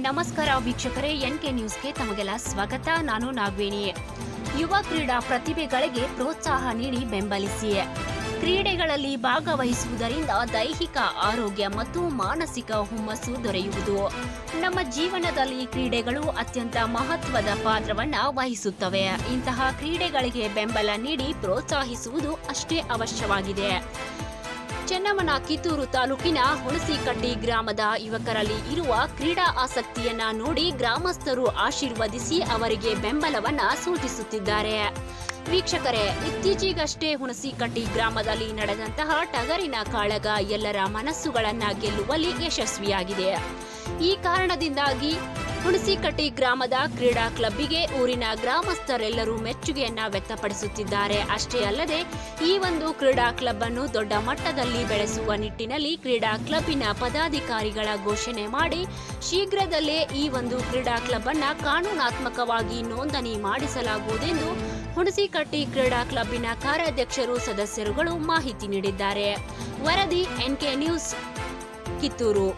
ನಮಸ್ಕಾರ ವೀಕ್ಷಕರೇ, ಎನ್ಕೆ ನ್ಯೂಸ್ಗೆ ತಮಗೆಲ್ಲ ಸ್ವಾಗತ. ನಾನು ನಾಗವೇಣಿ. ಯುವ ಕ್ರೀಡಾ ಪ್ರತಿಭೆಗಳಿಗೆ ಪ್ರೋತ್ಸಾಹ ನೀಡಿ ಬೆಂಬಲಿಸಿ. ಕ್ರೀಡೆಗಳಲ್ಲಿ ಭಾಗವಹಿಸುವುದರಿಂದ ದೈಹಿಕ ಆರೋಗ್ಯ ಮತ್ತು ಮಾನಸಿಕ ಹುಮ್ಮಸ್ಸು ದೊರೆಯುವುದು. ನಮ್ಮ ಜೀವನದಲ್ಲಿ ಕ್ರೀಡೆಗಳು ಅತ್ಯಂತ ಮಹತ್ವದ ಪಾತ್ರವನ್ನ ವಹಿಸುತ್ತವೆ. ಇಂತಹ ಕ್ರೀಡೆಗಳಿಗೆ ಬೆಂಬಲ ನೀಡಿ ಪ್ರೋತ್ಸಾಹಿಸುವುದು ಅಷ್ಟೇ ಅವಶ್ಯವಾಗಿದೆ. ಚೆನ್ನಮ್ಮನ ಕಿತ್ತೂರು ತಾಲೂಕಿನ ಹುಣಸಿಕಟ್ಟಿ ಗ್ರಾಮದ ಯುವಕರಲ್ಲಿ ಇರುವ ಕ್ರೀಡಾ ಆಸಕ್ತಿಯನ್ನ ನೋಡಿ ಗ್ರಾಮಸ್ಥರು ಆಶೀರ್ವದಿಸಿ ಅವರಿಗೆ ಬೆಂಬಲವನ್ನ ಸೂಚಿಸುತ್ತಿದ್ದಾರೆ. ವೀಕ್ಷಕರೇ, ಇತ್ತೀಚೆಗಷ್ಟೇ ಹುಣಸಿಕಟ್ಟಿ ಗ್ರಾಮದಲ್ಲಿ ನಡೆದಂತಹ ಟಗರಿನ ಕಾಳಗ ಎಲ್ಲರ ಮನಸ್ಸುಗಳನ್ನ ಗೆಲ್ಲುವಲ್ಲಿ ಯಶಸ್ವಿಯಾಗಿದೆ. ಈ ಕಾರಣದಿಂದಾಗಿ ಹುಣಸಿಕಟ್ಟಿ ಗ್ರಾಮದ ಕ್ರೀಡಾ ಕ್ಲಬ್ಬಿಗೆ ಊರಿನ ಗ್ರಾಮಸ್ಥರೆಲ್ಲರೂ ಮೆಚ್ಚುಗೆಯನ್ನ ವ್ಯಕ್ತಪಡಿಸುತ್ತಿದ್ದಾರೆ. ಅಷ್ಟೇ ಅಲ್ಲದೆ, ಈ ಒಂದು ಕ್ರೀಡಾ ಕ್ಲಬ್ ಅನ್ನು ದೊಡ್ಡ ಮಟ್ಟದಲ್ಲಿ ಬೆಳೆಸುವ ನಿಟ್ಟಿನಲ್ಲಿ ಕ್ರೀಡಾ ಕ್ಲಬ್ಬಿನ ಪದಾಧಿಕಾರಿಗಳ ಘೋಷಣೆ ಮಾಡಿ, ಶೀಘ್ರದಲ್ಲೇ ಈ ಒಂದು ಕ್ರೀಡಾ ಕ್ಲಬ್ ಅನ್ನ ಕಾನೂನಾತ್ಮಕವಾಗಿ ನೋಂದಣಿ ಮಾಡಿಸಲಾಗುವುದೆಂದು ಹುಣಸಿಕಟ್ಟಿ ಕ್ರೀಡಾ ಕ್ಲಬ್ಬಿನ ಕಾರ್ಯಾಧ್ಯಕ್ಷರು ಸದಸ್ಯರುಗಳು ಮಾಹಿತಿ ನೀಡಿದ್ದಾರೆ. ವರದಿ ಎನ್ಕೆ ನ್ಯೂಸ್, ಕಿತ್ತೂರು.